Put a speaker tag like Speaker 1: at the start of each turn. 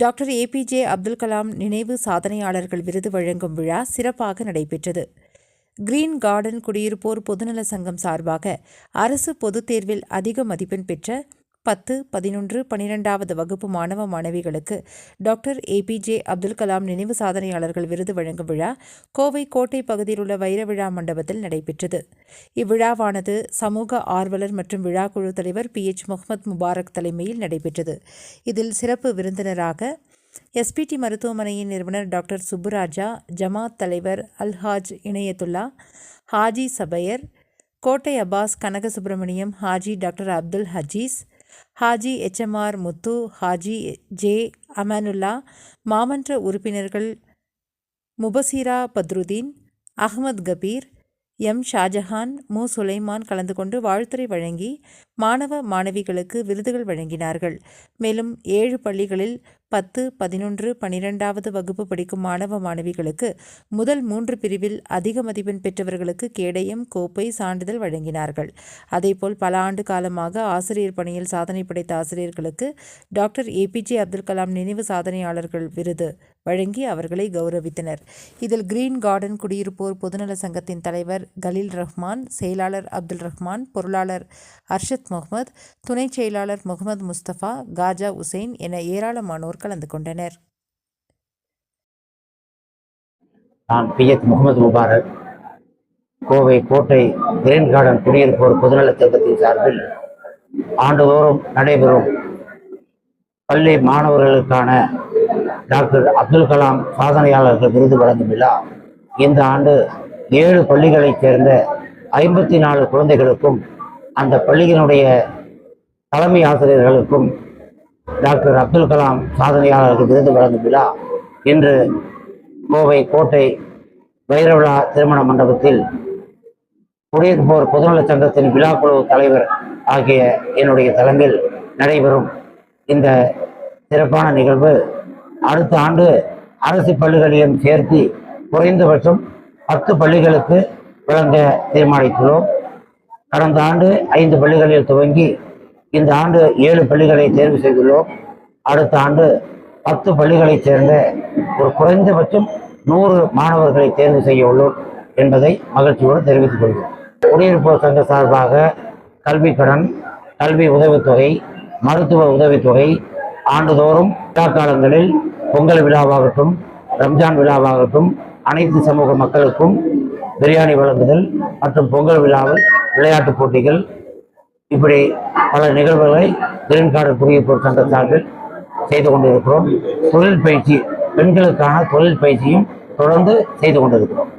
Speaker 1: Doctor APJ Abdul Kalam நினைவு சாதனையாளர்கள் விருது வழங்கும் விழா சிறப்பாக நடைபெற்றது. கிரீன் கார்டன் குடியிருப்போர் பொதுநல சங்கம் சார்பாக அரசு பொதுத் தேர்வில் அதிக மதிப்பெண் பெற்ற பத்து பதினொன்று பனிரெண்டாவது வகுப்பு மாணவ மாணவிகளுக்கு டாக்டர் ஏபிஜே அப்துல் கலாம் நினைவு சாதனையாளர்கள் விருது வழங்கும் விழா கோவை கோட்டை பகுதியில் உள்ள வைர விழா மண்டபத்தில் நடைபெற்றது. இவ்விழாவானது சமூக ஆர்வலர் மற்றும் விழா குழு தலைவர் பி எச் முகமது முபாரக் தலைமையில் நடைபெற்றது. இதில் சிறப்பு விருந்தினராக எஸ்பிடி மருத்துவமனையின் நிறுவனர் டாக்டர் சுப்புராஜா ஜமாத் தலைவர் Alhaj Inayathullah Haji Sabaiyar Kottai Abbas Kanaga Subramaniam Haji doctor Abdul Hajees Haji HMR Muthu Haji J Amanullah மாமன்ற உறுப்பினர்கள் முபசீரா பத்ருதீன் அகமது கபீர் எம் ஷாஜஹான் மு. சுலைமான் கலந்து கொண்டு வாழ்த்துரை வழங்கி மாணவ மாணவிகளுக்கு விருதுகள் வழங்கினார்கள். மேலும் ஏழு பள்ளிகளில் பத்து பதினொன்று பனிரெண்டாவது வகுப்பு படிக்கும் மாணவ மாணவிகளுக்கு முதல் மூன்று பிரிவில் அதிக மதிப்பெண் பெற்றவர்களுக்கு கேடயம் கோப்பை சான்றிதழ் வழங்கினார்கள். அதேபோல் பல ஆண்டு காலமாக ஆசிரியர் பணியில் சாதனை படைத்த ஆசிரியர்களுக்கு டாக்டர் ஏபிஜே அப்துல் கலாம் நினைவு சாதனையாளர்கள் விருது வழங்கி அவர்களை கௌரவித்தனர். இதில் கிரீன் கார்டன் குடியிருப்போர் பொதுநல சங்கத்தின் தலைவர் கலீல் ரஹ்மான் செயலாளர் அப்துல் ரஹ்மான் பொருளாளர் அர்ஷத் முகமது துணை செயலாளர் முகமது முஸ்தபா காஜா உசைன் என ஏராளமானோர் கலந்து கொண்டனர்.
Speaker 2: நான் P H Mohammed Mubarak Kovai Kottai green garden குடியிருப்போர் பொதுநலத் திட்டத்தின் சார்பில் ஆண்டுதோறும் நடைபெறும் பள்ளி மாணவர்களுக்கான டாக்டர் அப்துல் கலாம் சாதனையாளர்கள் விருது வழங்கும் விழா. இந்த ஆண்டு ஏழு பள்ளிகளைச் சேர்ந்த ஐம்பத்தி நாலு குழந்தைகளுக்கும் அந்த பள்ளியினுடைய தலைமை ஆசிரியர்களுக்கும் டாக்டர் அப்துல் கலாம் சாதனையாளருக்கு விருது வழங்கும் விழா இன்று கோவை கோட்டை வைரவிழா திருமண மண்டபத்தில் குடியிருப்போர் பொதுநலச் சங்கத்தின் விழாக்குழு தலைவர் ஆகிய என்னுடைய தலைமையில் நடைபெறும் இந்த சிறப்பான நிகழ்வு. அடுத்த ஆண்டு அரசு பள்ளிகளையும் சேர்த்து குறைந்தபட்சம் பத்து பள்ளிகளுக்கு வழங்க தீர்மானித்துள்ளோம். கடந்த ஆண்டு ஐந்து பள்ளிகளில் துவங்கி இந்த ஆண்டு ஏழு பள்ளிகளை தேர்வு செய்துள்ளோம். அடுத்த ஆண்டு பத்து பள்ளிகளைச் சேர்ந்த ஒரு குறைந்தபட்சம் நூறு மாணவர்களை தேர்வு செய்ய உள்ளோம் என்பதை மகிழ்ச்சியோடு தெரிவித்துக் கொள்கிறோம். குடியிருப்போர் சங்க சார்பாக கல்வி கடன் கல்வி உதவித்தொகை மருத்துவ உதவித்தொகை ஆண்டுதோறும் விழா காலங்களில் பொங்கல் விழாவாகட்டும் ரம்ஜான் விழாவாகட்டும் அனைத்து சமூக மக்களுக்கும் பிரியாணி வழங்குதல் மற்றும் பொங்கல் விழாவில் விளையாட்டுப் போட்டிகள் இப்படி பல நிகழ்வுகளை கிரீன் கார்டு குடியிருப்போர் சங்க சார்பில் செய்து கொண்டிருக்கிறோம். தொழில் பயிற்சி பெண்களுக்கான தொழில் பயிற்சியும் தொடர்ந்து செய்து கொண்டிருக்கிறோம்.